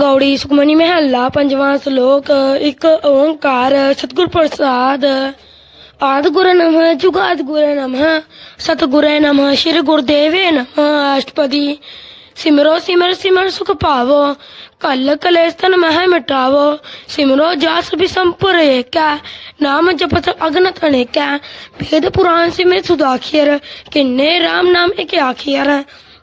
ਗੌੜੀ ਸੁਖਮਨੀ ਮਹੱਲਾ ਪੰਜਵਾਂ ਸ਼ਲੋਕ ਇੱਕ ਓੰਕਾਰ ਸਤਿਗੁਰ ਪ੍ਰਸਾਦ ਆਦ ਗੁਰ ਨਮः ਜੁਗਾਦ ਗੁਰ ਨਮः ਸਤਿਗੁਰੇ ਨਮः ਸ਼੍ਰੀ ਗੁਰਦੇਵੇ ਨਮः ਅਸ਼ਟਪਦੀ ਸਿਮਰੋ ਸਿਮਰ ਸਿਮਰ ਸੁਖ ਪਾਵੋ ਕਲ ਕਲੇਸ਼ ਤਨ ਮਹਿ ਮਿਟਾਵੋ ਸਿਮਰੋ ਜਾਸ ਵੀ ਸੰਪੁਰ ਏਕੈ ਨਾਮ ਜਪਤ ਅਗਨ ਤਣੇਕੈ ਵੇਦ ਪੁਰਾਣ ਸਿਮਰ ਸੁਦਾਖਿਰ ਕਿੰਨੇ RAM ਨਾਮ ਇੱਕ ਆਖਿਰ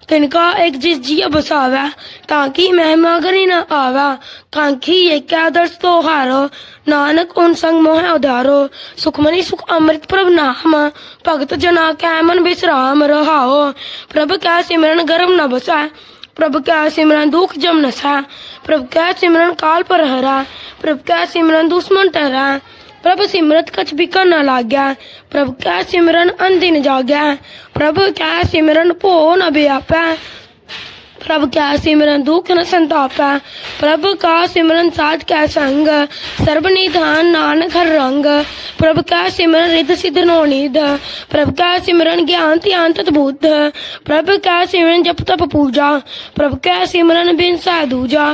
तिनका एक जिस जिया बसावा ताकि महिमा करी न आवा। कांखी ये क्या दर्श तो हारो, नानक उन संग मोह उधारो। सुखमनी सुख अमृत प्रभ नाम, भगत जना कै मन विश्राम रहाओ। प्रभ क्या सिमरन गर्भ न बसा, प्रभ क्या सिमरन दुख जम नसा। प्रभु क्या सिमरन काल पर हरा, प्रभ क्या सिमरन दुश्मन टहरा प्रभ सिमरत कछ बिकर न लाग्या प्रभु क्या सिमरन अनदिन जाग्या प्रभु क्या सिमरन भो न व्यापै प्रभ क्या सिमरन दुख न संतापै, प्रभ का सिमरन साध कै संग सर्ब निधान नानक हर रंग, प्रभु क्या सिमरन रिध सिद्ध नो निध प्रभ क्या सिमरन ज्ञान ध्यान तत बुद्ध, प्रभ क्या सिमरन जप तप पूजा, प्रभु क्या सिमरन बिन साधुजा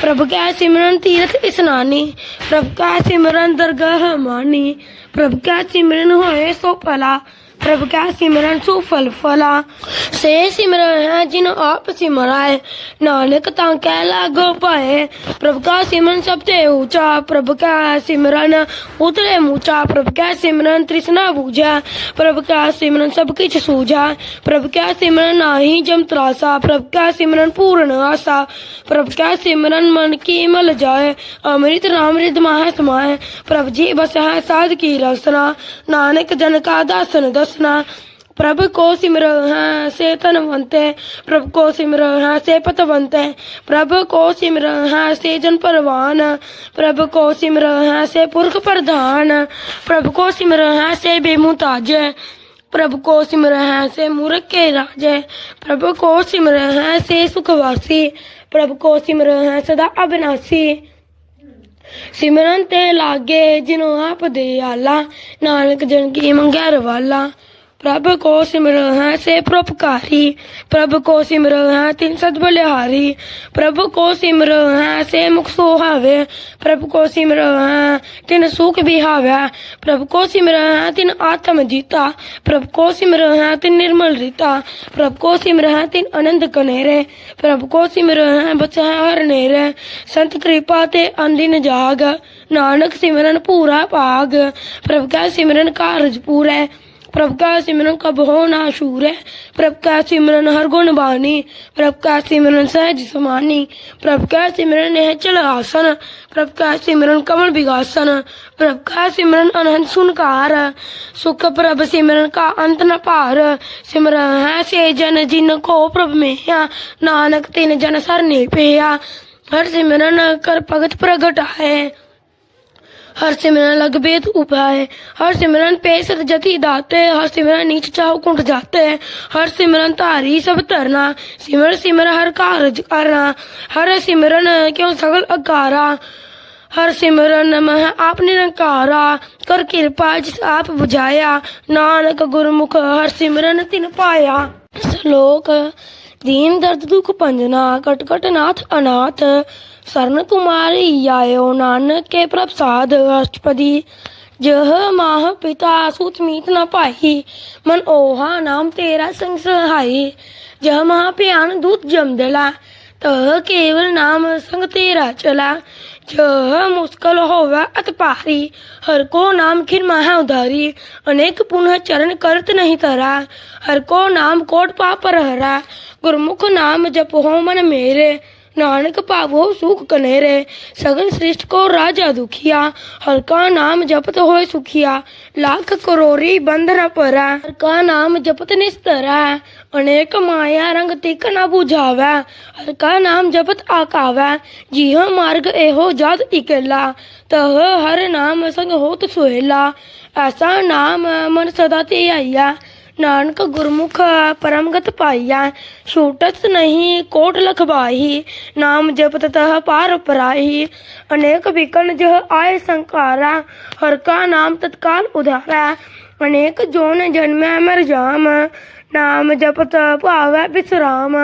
ਪ੍ਰਭ ਕੈ ਸਿਮਰਨ ਤੀਰਥ ਇਸਨਾਨੀ ਪ੍ਰਭ ਕੈ ਸਿਮਰਨ ਦਰਗਾਹ ਮਾਨੀ, ਪ੍ਰਭ ਕੈ ਸਿਮਰਨ ਹੋਏ ਸੋ ਭਲਾ। प्रभ क्या सिमरन सुफल फला से सिमरन है जिन आप सिमराए। नानक ता कह लागो पाए। प्रभ का सिमरन सबते ऊँचा। प्रभु का सिमरन उतरे मूचा। प्रभु का सिमरन तृष्णा बूझा। प्रभ का सिमरन सब किछ सूझा। प्रभु का सिमरन नाही जम त्रासा। प्रभु का सिमरन पूर्ण आशा। प्रभु का सिमरन मन की मल जाए। अमृत राम रिद माह समाए। प्रभ जी बस है साध की रसना। नानक जन का दासन दसना प्रभ को सिमर है से तनवंते प्रभ को सिमर है से पतवंते प्रभ को सिमर है से जन परवान। प्रभ को सिमर है से पुरख प्रधान। प्रभ को सिमर है से बेमुताज प्रभु को सिमर है से मूर्ख के राजे। प्रभु को सिमर है से सुखवासी प्रभु को सिमर है, सदा अविनाशी। सिमरन ते लागे जिनो आप दयाला। नानक जन की मंगैर वाला ਪ੍ਰਭ ਕੋ ਸਿਮਰਨ ਹੈ ਸੇ ਪ੍ਰਭਕਾਰੀ, ਪ੍ਰਭ ਕੋ ਸਿਮਰਨ ਹੈ ਤਿਨ ਸਦ ਬਲਿਹਾਰੀ, ਪ੍ਰਭ ਕੋ ਸਿਮਰਨ ਹੈ ਸੇ ਮੁਖ ਸੁਹਾਵੇ, ਪ੍ਰਭ ਕੋ ਸਿਮਰਨ ਹੈ ਤਿਨ ਸੁਖ ਬਿਹਾਵੇ ਪ੍ਰਭ ਕੋ ਸਿਮਰਨ ਹੈ ਤਿਨ ਆਤਮ ਜੀਤਾ, ਪ੍ਰਭ ਕੋ ਸਿਮਰਨ ਹੈ ਤਿਨ ਨਿਰਮਲ ਰੀਤਾ, ਪ੍ਰਭ ਕੋ ਸਿਮਰਨ ਹੈ ਤਿਨ ਅਨੰਦ ਕਨੇਰੇ, ਪ੍ਰਭ ਕੋ ਸਿਮਰਨ ਹੈ ਬਚਾ ਹਰ ਨੇਰੇ, ਸੰਤ ਕਿਰਪਾ ਤੇ ਅੰਦਿਨ ਜਾਗ, ਨਾਨਕ ਸਿਮਰਨ ਪੂਰਾ ਭਾਗ, ਪ੍ਰਭ ਕਾ ਸਿਮਰਨ ਕਾਰਜ ਪੂਰਾ प्रभ का सिमरन कब हो ना शूर है प्रभ का सिमरन हर गुण बानी प्रभ का सिमरन सहज समानी प्रभ का सिमरन है चल आसन प्रभ का सिमरन कमल विगासन प्रभ का सिमरन अनंत सुनकार सुख प्रभ सिमरन का अंत न पार सिमरन है से जन जिन को प्रभ में नानक तिन जन सरने पेया हर सिमरन कर भगत है हर सिमरन लग बेद उपाय हर सिमरन पे सत जति दाते हर सिमरन नीच चाहो कुंठ जाते हर सिमरन तारी सब तरना सिमर सिमर हर कारज करना हर सिमरन क्यों सगल अकारा? हर सिमरन नमः आप निरंकारा। कर कृपा जिस आप बुझाया। नानक गुरमुख हर सिमरन तिन पाया। श्लोक दीन दर्द दुख पंजना। कट कट नाथ अनाथ। शरण तुम्हारी आयो, नानक के प्रसाद अष्टपदी जह माह पिता सुत मीत न पाई मन ओहा नाम तेरा संग सहाई जह महा प्यान दूत जम दिला, तह केवल नाम संग तेरा चला। जह मुश्किल होवे अत पारी, हर को नाम खिर महा उधारी। अनेक पुनः चरण करत नहीं तरा, हर को नाम कोट पापर हरा गुरमुख नाम जप हो मन मेरे। ਨਾਨਕ ਭਾਵੋ ਸੁਖ ਕਨੇਰੇ, ਸਗਲ ਸ੍ਰਿਸ਼ਟ ਕੋ ਰਾਜਾ ਦੁਖੀਆ, ਹਲਕਾ ਨਾਮ ਜਪਤ ਹੋਏ ਸੁਖੀਆ, ਲੱਖ ਕਰੋੜੀ ਬੰਧ ਨ ਪਰਾ ਹਲਕਾ ਨਾਮ ਜਪਤ ਨਿਸਤਰਾ, ਅਨੇਕ ਮਾਇਆ ਰੰਗ ਤਿਕ ਨਾ 부ਝਾਵੇ, ਹਲਕਾ ਨਾਮ ਜਪਤ ਆਕਾਵੇ, ਜੀਹ ਮਾਰਗ ਇਹੋ ਜਦ ਇਕਲਾ, ਤਹ ਹਰ ਨਾਮ ਸੰਗ ਹੋਤ ਸੁਹੇਲਾ, ਐਸਾ ਨਾਮ ਮਨ ਸਦਾ ਤੇ ਆਇਆ ਨਾਨਕ ਗੁਰਮੁਖ ਪਰਮਗਤ ਪਾਈਆ ਛੂਟਤ ਨਹੀਂ ਕੋਟ ਲਖਵਾਹੀ, ਨਾਮ ਜਪਤ ਤਹ ਪਾਰ ਪਰਾਹੀ। ਅਨੇਕ ਵਿਕਨ ਜਹ ਆਏ ਸੰਕਾਰਾ, ਹਰ ਕਾ ਨਾਮ ਤਤਕਾਲ ਉਧਾਰਾ। ਅਨੇਕ ਜੋਨ ਜਨਮੈ ਮਰ ਜਾਮ, ਨਾਮ ਜਪਤ ਭਾਵੈ ਬਿਸਰਾਮ।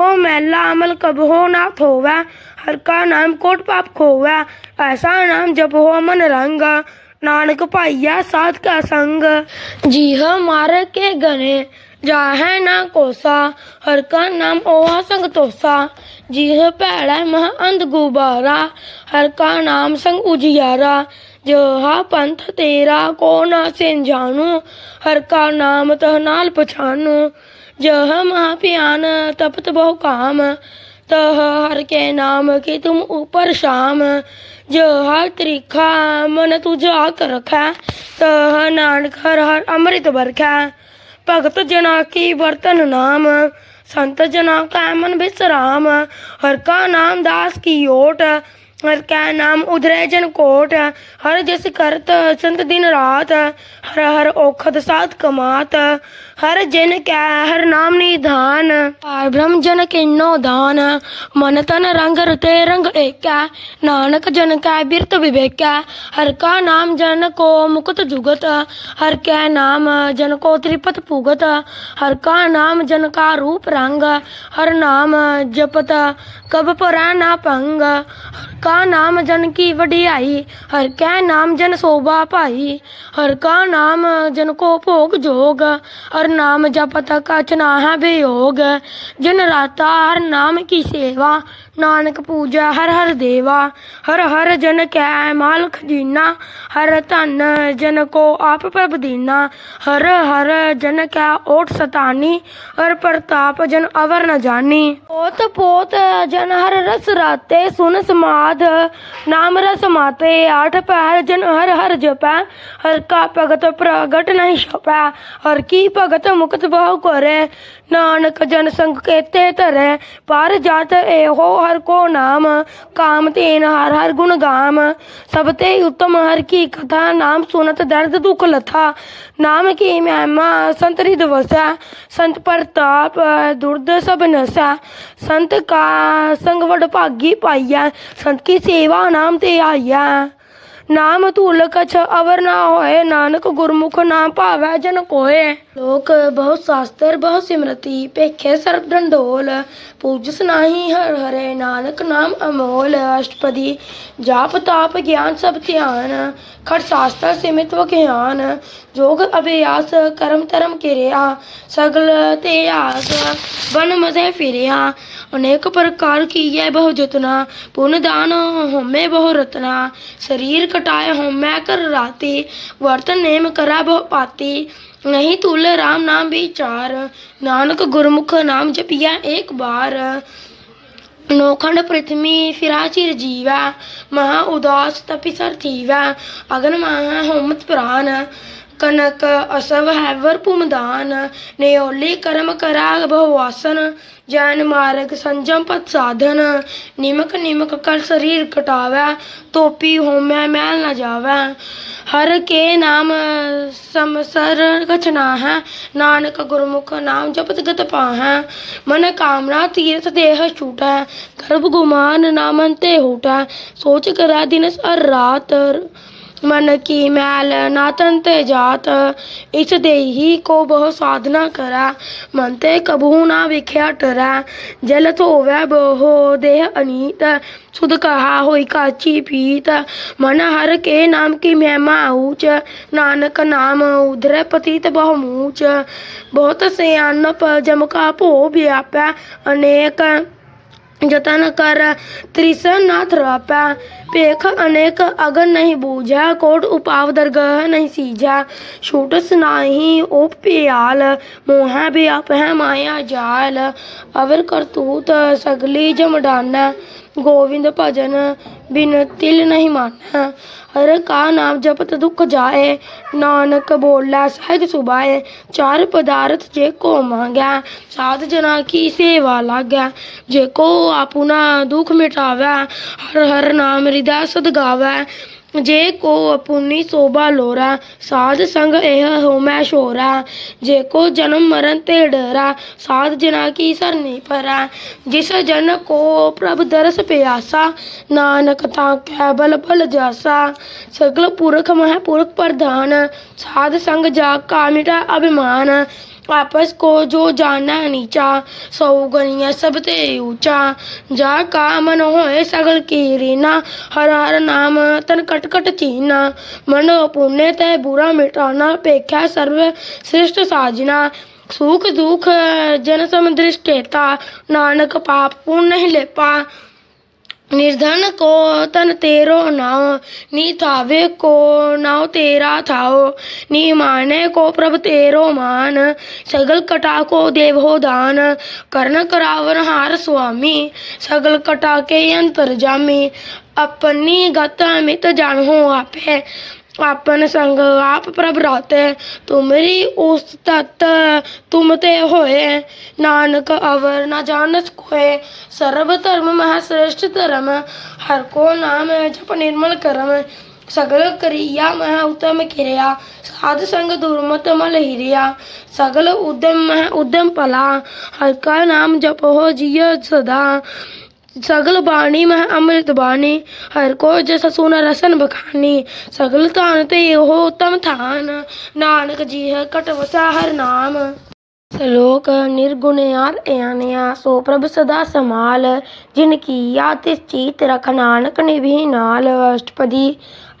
ਹੋ ਮੈਲਾ ਅਮਲ ਕਬ ਹੋ ਨਾ ਥੋਵੈ, ਹਰ ਕਾ ਨਾਮ ਕੋਟ ਪਾਪ ਖੋਵੈ, ਐਸਾ ਨਾਮ ਜਪ ਹੋ ਮਨ ਰੰਗਾ। नानक पाइया साध का संग। जी हाँ, मार के गने जा है ना कोसा, हर का नाम ओवा संग तोसा। जी हाँ, है मह अंध गुबारा, हर का नाम संग उजियारा। जो हा पंथ तेरा, को ना से जानू, हर का नाम तह नाल पछानू। जह महा प्यान, तपत बहु काम, तह हर के नाम की तुम ऊपर शाम। जो हर त्रिखा मन तुझ आक रखा तह नानक हर हर अमृत बरखा भगत जना की बर्तन नाम संत जना का मन विश्राम हर का नाम दास की ओट हर का नाम उधरे जन कोट हर जस करत संत दिन रात हर हर औखद साथ कमात ਹਰ ਜਨ ਕੈ, ਹਰ ਨਾਮ ਨਿਧਾਨ। ਪਾਰ ਬ੍ਰਹਮ ਜਨ ਕਿਨੋ ਦਾਨ। ਮਨ ਤਨ ਰੰਗ ਰਤੇ ਰੰਗ ਏਕੈ। ਨਾਨਕ ਜਨ ਕੈ ਬਿਰਤ ਵਿਵੇਕੈ। ਹਰ ਕਾ ਨਾਮ ਜਨ ਕੋ ਮੁਕਤ ਜੁਗਤ। ਹਰ ਕੈ ਨਾਮ ਜਨ ਕੋ ਤ੍ਰਿਪਤ ਭੁਗਤ। ਹਰ ਕਾ ਨਾਮ ਜਨ ਕਾ ਰੂਪ ਰੰਗ। ਹਰ ਨਾਮ ਜਪਤ, ਕਬ ਪਰਾ ਨਾ ਭੰਗ। ਹਰ ਕਾ ਨਾਮ ਜਨ ਕੀ ਵਡਿਆਈ। ਹਰ ਕੈ ਨਾਮ ਜਨ ਸੋਭਾ ਭਾਈ। ਹਰ ਕਾ ਨਾਮ ਜਨ ਕੋ ਭੋਗ ਜੋਗ। ਹਰ ਨਾਮ ਜਪਤ ਕਛ ਨਾਹ ਵਿਯੋਗ ਜਿਨ ਰਾਤਾ ਹਰ ਨਾਮ ਕੀ ਸੇਵਾ ਨਾਨਕ ਪੂਜਾ ਹਰ ਹਰ ਦੇਵਾ, ਹਰ ਹਰ ਜਨ ਕੈ ਮਾਲ ਜੀਨਾ, ਹਰ ਧਨ ਜਨ ਕੋ ਆਪ ਪ੍ਰਭ ਦੀਨਾ, ਹਰ ਹਰ ਜਨ ਕੈ ਓਟ ਸਤਾਨੀ, ਹਰ ਪ੍ਰਤਾਪ ਜਨ ਅਵਰ ਨ ਜਾਨੀ। ਪੋਤ ਪੋਤ ਜਨ ਹਰ ਰਸ ਰਾਤੇ, ਸੁਨ ਸਮਾਦ, ਨਾਮ ਰਸ ਮਾਤੇ, ਆਠ ਪੈਰ ਜਨ ਹਰ ਹਰ ਜਪੈ, ਹਰ ਕਾ ਭਗਤ ਪ੍ਰਗਟ ਨਹੀਂ ਛਪੈ, ਹਰ ਕੀ ਭਗਤ ਮੁਕਤ ਬਹੁ ਕਰੇ ਨਾਨਕ ਜਨ ਸੰਗ ਕੇਤੇ ਧਰੇ, ਪਰ ਜਾਤ ਇਹੋ ਹਰ ਕੋ ਨਾਮ, ਕਾਮ ਤੇਨ ਹਰ ਹਰ ਗੁਣ ਗਾਮ। ਸਭ ਤੇ ਉਤਮ ਹਰ ਕੀ ਕਥਾ, ਨਾਮ ਸੁਨਤ ਦਰਦ ਦੁਖ ਲਥਾ। ਨਾਮ ਕੀ ਮਹਿਮਾ, ਸੰਤ ਰਿਦ ਵਸਾ, ਸੰਤ ਪ੍ਰਤਾਪ, ਦੁਰਦ ਸਭ ਨਸਾ। ਸੰਤ ਕਾ ਸੰਗ ਵਡ ਭਾਗੀ ਪਾਈਆ ਸੰਤ ਕੀ ਸੇਵਾ ਨਾਮ ਤੇ ਆਇਆ ਨਾਮ ਧੂਲ ਕਛ ਅਵਰ ਨਾ ਹੋਏ, ਨਾਨਕ ਗੁਰਮੁਖ ਨਾ ਭਾਵੈ ਜਨ ਕੋਏ। ਲੋਕ ਬਹੁ ਸ਼ਾਸਤਰ ਬਹੁ ਸਿਮਰਤੀ ਭੇਖੇ ਸਰਬ ਡੰਡੋਲ ਪੂਜਸ ਨਾਹੀ ਹਰ ਹਰੇ ਨਾਨਕ ਨਾਮ ਅਮੋਲ ਅਸ਼ਟਪਦੀ ਜਾਪ ਤਾਪ ਗਿਆਨ ਸਭ ਧਿਆਨ ਖੜ ਸ਼ਾਸਤਰ ਸਿਮਿਤ ਵਿਗਿਆਨ ਜੋਗ ਅਭਿਆਸ ਕਰਮ ਧਰਮ ਕਿਰਿਆ ਸਗਲ ਤੇ ਆਸ ਬਨ ਮਜ਼ੇ ਫਿਰਿਆ अनेक प्रकार की यह बहु जतना पुण्य दान होमे बहु रत्ना शरीर कटाए होमै कर राती वर्तन नेम करा बहु पाती ਨਹੀਂ ਤੁਲ ਰਾਮ ਨਾਮ ਵਿਚਾਰ, ਨਾਨਕ ਗੁਰਮੁਖ ਨਾਮ ਜਪੀਆ ਏਕ ਬਾਰ। ਨੋਖੰਡ ਪ੍ਰਿਥਮੀ ਫਿਰਾਚਿਰ ਜੀਵਾ, ਮਹਾ ਉਦਾਸ ਤਪਿ ਥੀਵਾ, ਅਗਨ ਮਹਾ ਹੋਮਤ ਪ੍ਰਾਨ। ਕਨਕ ਅਸਵ ਹੈਵਰ ਭੁਮਦਾਨ, ਨਿਓਲੀ ਕਰਮ ਕਰਾ ਭਵਾਸਨ ਜੈਨ ਮਾਰਗ ਸੰਜਮ ਪਤ ਸਾਧਨ, ਨਿਮਕ ਨਿਮਕ ਕਰ ਸਰੀਰ ਕਟਾਵੇ, ਤੋਪੀ ਹੋਮੈ ਮੈਲ ਨਾ ਜਾਵੇ। ਹਰ ਕੇ ਨਾਮ ਸਮਸਰ ਕਛਨਾ ਹੈ ਨਾਨਕ ਗੁਰਮੁਖ ਨਾਮ ਜਪਤ ਗਤ ਪਾਹੈ। ਮਨ ਕਾਮਨਾ ਤੀਰਥ ਦੇਹ ਛੂਟੈ, ਗਰਭ ਗੁਮਾਨ ਨਾਮਨ ਤੇ ਹੋਟੈ। ਸੋਚ ਕਰਾ ਦਿਨਸ ਅਰ ਰਾਤ मन की मैल नातन ते जात इस देही को बहु साधना करै मन ते कबहू ना विख्या टरै जल धोवै बहु देह अनीत सुध कहा होई काची पीत मन हर के नाम की महिमा ऊंच नानक नाम उधर पतित बहु मूच बहुत सियानप जम का भो व्यापै अनेक जतन कर त्रिसन न थ्रापै पेख अनेक अगन नहीं बूझा कोट उपाव दरगह नहीं सीझा छूटस नाही ओप पियाल मोह व्याप है माया जाल अवर करतूत सगली जमडान गोविंद भजन ਬਿਨ ਤਿਲ ਨਹੀਂ ਮਾਨੈ ਹਰ ਕਾ ਨਾਮ ਜਪਤ ਦੁਖ ਜਾਏ, ਨਾਨਕ ਬੋਲਾ ਸਹਿਜ ਸੁਭਾਏ। ਚਾਰ ਪਦਾਰਥ ਜੇ ਕੋ ਮੰਗੈ, ਸਾਧ ਜਨਾ ਕੀ ਸੇਵਾ ਲਾਗੈ। ਜੇ ਕੋ ਆਪੁਨਾ ਦੁਖ ਮਿਟਾਵੈ, ਹਰ ਹਰ ਨਾਮ ਹਿਰਦੈ ਸਦਗਾਵੈ जे को अपनी शोभा लोरा साध संग एह होमै शोरा जे को जन्म मरण ते डरा साध जना की सरनी परा जिस जन को प्रभ दरस प्यासा नानक ताकै बल बल जासा सगल पुरख मह पुरख प्रधान साध संग जाग का मिटा अभिमान आपस को जो जाना नीचा सौ गनिया सब ते ऊंचा जा का मन होए सगल की रीना हर हर नाम तन कट कट चीना मन पुण्य तय बुरा मिटाना पेख्या सर्व श्रेष्ठ साजना सुख दुख जन समदृष्टेता नानक पाप पुण्य नहीं लेपा निर्धन को तन तेरो नाव नी थावे को नाव तेरा थाओ, नी माने को प्रभ तेरो मान। सगल कटा को देव दान, कर्ण करावन हार स्वामी। सगल कटा के अंतर जामी, अपनी गत मित जान आपे। आपन संग आप प्रभ राते तुमरी उस तत् तुम ते होए नानक अवर न जानस कोय सर्व धर्म महा श्रेष्ठ धर्म हर को नाम जप निर्मल करम सगल क्रिया मह उत्तम क्रिया साध संग दुर्मत मल हिरिया सगल उद्यम मह उद्यम पला हर का नाम जप हो जिय सदा सगल बाणी मह अमृत बाणी हर को जस सुन रसन बखानी सगल तान ते हो उत्तम थान नानक जी है कटवसा हर नाम श्लोक निर्गुण यार अयानया सो प्रभ सदा समाल जिनकी या तिस चीत रख नानक निभि नाल अष्टपदी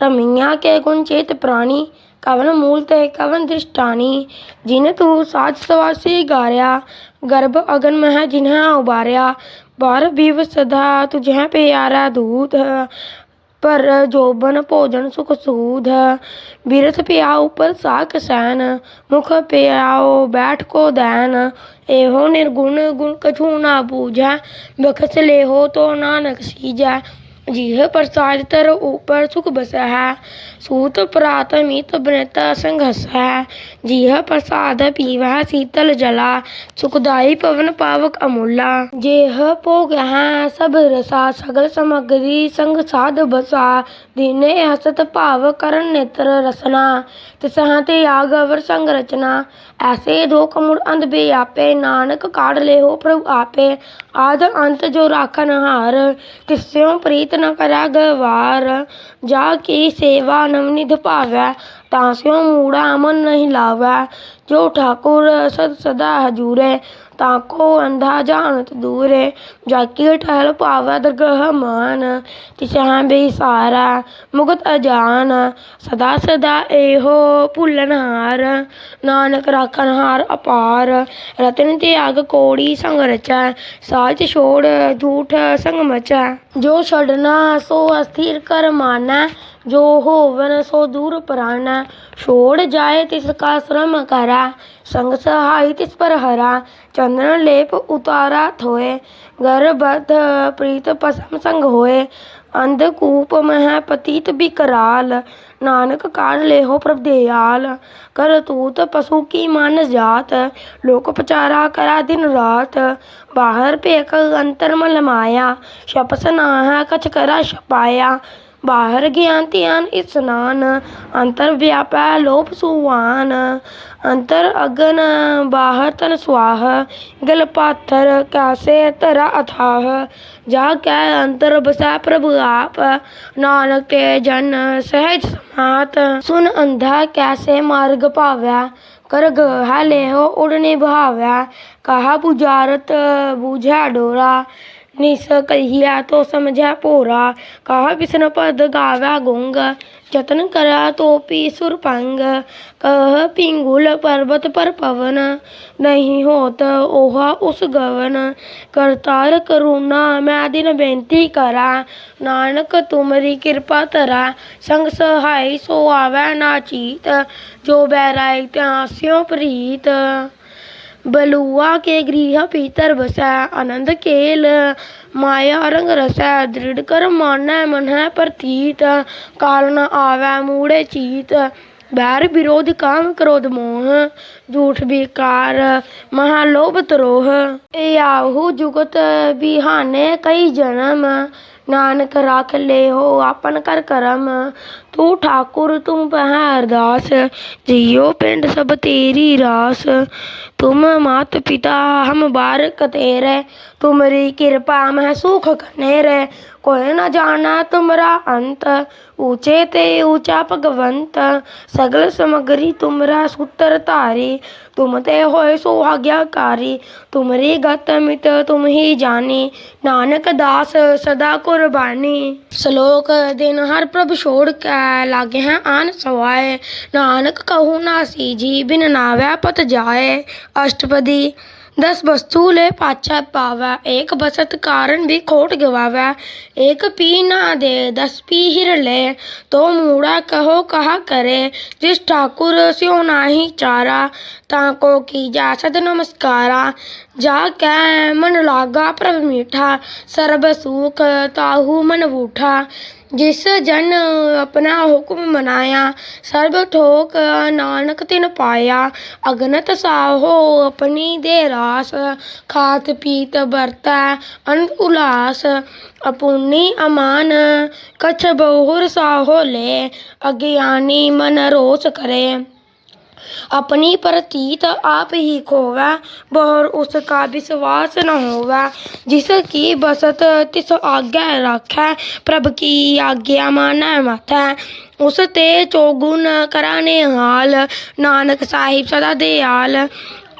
रमिया के गुण चेत प्राणी कवन मूल ते कवन दृष्टानी जिन तू साज सवासी गारिया गर्भ अगन मह जिन्हें उबारिया बार बीव सदा तुझे प्यारा दूध पर जोबन भोजन सुख सूध बिरथ पियाओ पर साक सैन, मुख पियाओ बैठ को दैन। एहो निर्गुण गुण कछू ना बूझै, बखस ले हो तो नानक सीजै। जीह प्रसाद तर ऊपर सुख बस। है सूत प्रात मित बृत संघस है जीह प्रसाद पीवह शीतल जला सुखदाई पवन पावक अमूला जेह भोग है सब रसा सगल सामग्री संग साध बसा दीने हसत भाव करण नेत्र रसना तिसह ते याग अवर संग रचना ऐसे दो कमुड़ अंध बेआपे नानक काढ़ ले हो प्रभु आपे आद अंत जो राखन हार तिस्यों प्रीत न करै गवार जा की सेवा नवनिध ता तास्यों मूड़ा अमन नहीं लावै। जो ठाकुर सद सदा हजूरे ताको अंधा जानत दूरे जाकी ठहल पावै दरगह मान तिसह बेसारा मुगत अजान सदा सदा एहो भुलनहार नानक राखनहार अपार रतन त्याग कोड़ी संग रचै साच छोड़ झूठ संग मचै जो छड़ना सो अस्थिर कर मानै जो होवन सो दूर प्राण छोड़ जाए तिसका श्रम करा संग सहाय पर हरा चंदन लेप उतारा थोए गर्भबद्ध प्रीत पसम संग होए, अंधकूप मह पतित बिकराल, नानक काढ़ ले हो प्रभ दयाल कर तूत पशु की मान जात लोक पचारा करा दिन रात, बाहर पेक अंतर मल माया, शपस नाह कछ करा छपाया ਬਾਹਰ ਗਿਆਨ ਧਿਆਨ ਇਸਨਾਨ ਅੰਤਰ ਵਿਆਪੈ ਲੋਪ ਸੁਆਨ। ਅੰਤਰ ਅਗਨ ਬਾਹਰ ਤਨ ਸੁਆਹ, ਗਲ ਪਾਥਰ ਕਾਸੇ ਧਰਾ ਅਥਾਹ। ਜਾ ਕੈ ਅੰਤਰ ਬਸੈ ਪ੍ਰਭੂ ਆਪ, ਨਾਨਕ ਤੇ ਜਨ ਸਹਿਜ ਸਮਾਤ। ਸੁਨ ਅੰਧਾ ਕੈਸੇ ਮਾਰਗ ਭਾਵੈ ਕਰ ਗਹਾ ਲੇਹੋ ਉੜਨੇ ਭਾਵੈ ਕਹਾ ਪੁਜਾਰਤ ਬੂਝੈ ਡੋਰਾ निस कहिया तो समझै भोरा कहा बिसन पद गावै गुंग जतन करा तो पी सुर पंग कह पिंगुल पर्वत पर पवन नहीं होत ओहा उस गवन करतार करुणा मैं दिन बेनती करा नानक तुमरी कृपा तरा संग सहाय सो आवै ना चीत जो बैराई त्यास्यों प्रीत बलुआ के गृह भीतर बसै, आनंद केल माया रंग रसै, दृढ़ कर मानै मन प्रतीत न आवै मूड़े चीत। बैर विरोध काम क्रोध मोह, झूठ विकार महालोभ त्रोह। याहू जुगत बिहाने कई जन्म, नानक राख ले हो आपन कर करम। तू ठाकुर, तुम पह अरदास जियो पिंड सब तेरी रास। तुम मात पिता हम बारक तेरे तुमरी कृपा में सुख कनेरे कोई न जाना तुमरा अंत, ऊँचे ते ऊँचा भगवंत। सगल समगरी तुमरा सूत्र धारी तुम ते होए सुहाग्याकारी। तुमरी गत मित तुम ही जानी, नानक दास सदा कुर्बानी। श्लोक दिन हर प्रभ छोड़ के लागे हैं आन सवाए। नानक कहू नासी जी, बिन नावै पत जाए। अष्टपदी दस वस्तु ले पाछा पावै, एक बसत कारण भी खोट गवावै, एक पी ना दे, दस पी हिर ले तो मूड़ा कहो कहा करे, जिस ठाकुर स्यो नाही चारा ताको की जा सद नमस्कारा, जा कै मन लागा प्रभ मीठा, सर्ब सुख ताहू मन बूठा। ਜਿਸ ਜਨ ਆਪਣਾ ਹੁਕਮ ਮਨਾਇਆ, ਸਰਬ ਠੋਕ ਨਾਨਕ ਤਿਨ ਪਾਇਆ, ਅਗਨਤ ਸਾਹੋ ਆਪਣੀ ਦੇ ਰਾਸ, ਖਾਤ ਪੀਤ ਵਰਤੈ ਅਨੰਦ ਉਲਾਸ, ਅਪੂਨੀ ਅਮਾਨ, ਕਛ ਬਹੁਰ ਸਾਹੋ ਲੈ, ਅਗਿਆਨੀ ਮਨ ਰੋਸ ਕਰੇ। अपनी प्रतीत आप ही खोवे, बहुर उसका विश्वास न होवे। जिसकी बसत तिस आज्ञा रखे, प्रभ की आज्ञा मानै मत उस ते चौगुन कराने हाल, नानक साहिब सदा दयाल।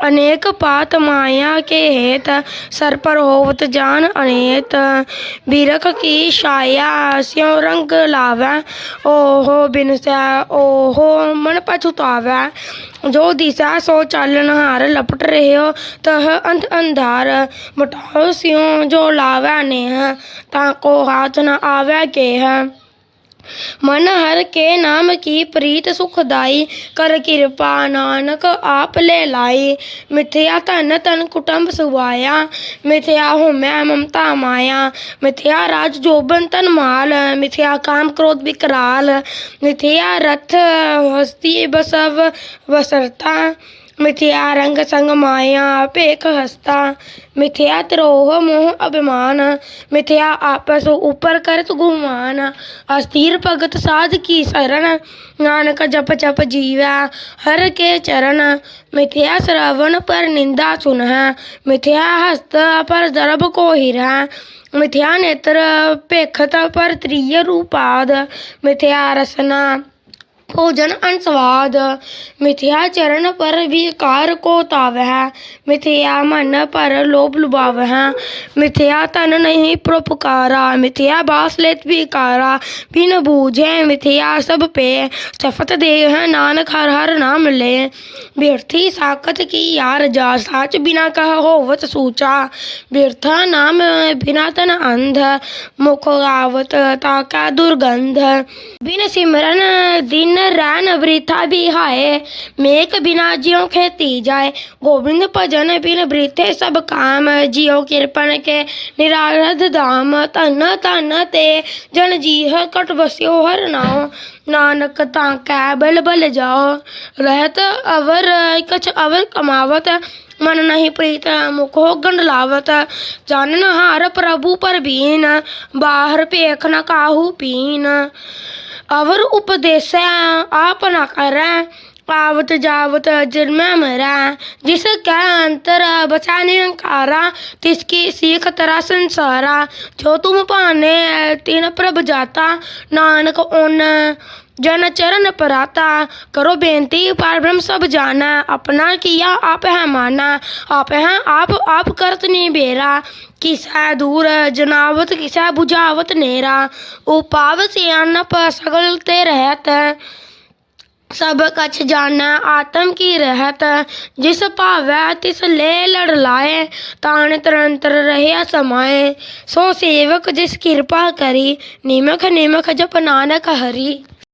अनेक पात माया के हेत सर पर होवत जान अनेत। बिरख की छाया स्यों रंग लावै, ओहो बिनसै, ओहो मन पछुतावै। जो दिशा सो चालन हार लपट रहे हो तह अंध अंधार मटाओ स्यों जो लावै नेह ताको हाथ न आवै केह। मन हर के नाम की प्रीत सुखदाई कर कृपा नानक आप ले लाई मिथ्या धन तन कुटुंब सुवाया मिथ्या होमै ममता माया मिथ्या राज जोबन तन माल मिथ्या काम क्रोध विकराल मिथ्या रथ हस्ती बसव बसरता मिथ्या रंग संग माया पेख हस्ता। मिथ्या द्रोह मोह अभिमान। मिथ्या आपस ऊपर करत गुमान। अस्थिर भगत साध की शरण। नानक जप जप जीवै हर के चरण। मिथ्या श्रवण पर निंदा सुन। मिथ्या हस्त पर दरब को हिर। मिथ्या नेत्र पेखत पर त्रिय रूपाद। मिथ्या रसना भोजन अनस्वाद मिथ्या चरण पर विकार को तावह। मिथ्या मन पर लोभ लुभावह। मिथ्या तन नहीं प्रोपकारा। मिथ्या बास लेत विकारा। बिन बूझे मिथ्या सब पे। सफत देह नानक हर हर नाम ले। व्यर्थी साकत की यार जा। साच बिना कह होवत सूचा। व्यर्था नाम बिना तन अंध। मुख आवत ताका दुर्गंध। बिन सिमरन दिन रैन वृथा हाय। मेक बिना जियो खेती जाए गोविंद भजन बिन वृथे सब काम। जियो कृपन के निरारध धाम। धन धन ते जन जीह कट बस्यो हर नाम नानक ताकै बल बल जाओ। रहत अवर, कछ अवर कमावत। मन नहीं प्रीत, मुख हो गंड लावत। जानन हार प्रभु पर बीन बाहर पेख न काहू पीन। अवर उपदेश आप न करै आवत जावत जन्म मरा। जिसका अंतर बचा निरंकारा, तिसकी सीख तरा संसारा। जो तुम पाने तीन प्रभ जाता, नानक उन जन चरण पराता, करो बेनती पर ब्रह्म सब जाना, अपना किया आप है माना, आप है आप आप करत नहीं बेरा, किसा दूर जनावत, किसा बुझावत नेरा उपाव सियानप सगल ते रहत, सब कछ जाना, आत्म की रहत, जिस भावै तिस ले लड़ लाए, तान तरंतर रहे समाए, सो सेवक जिस कृपा करी, निमख निमख जप नानक हरि।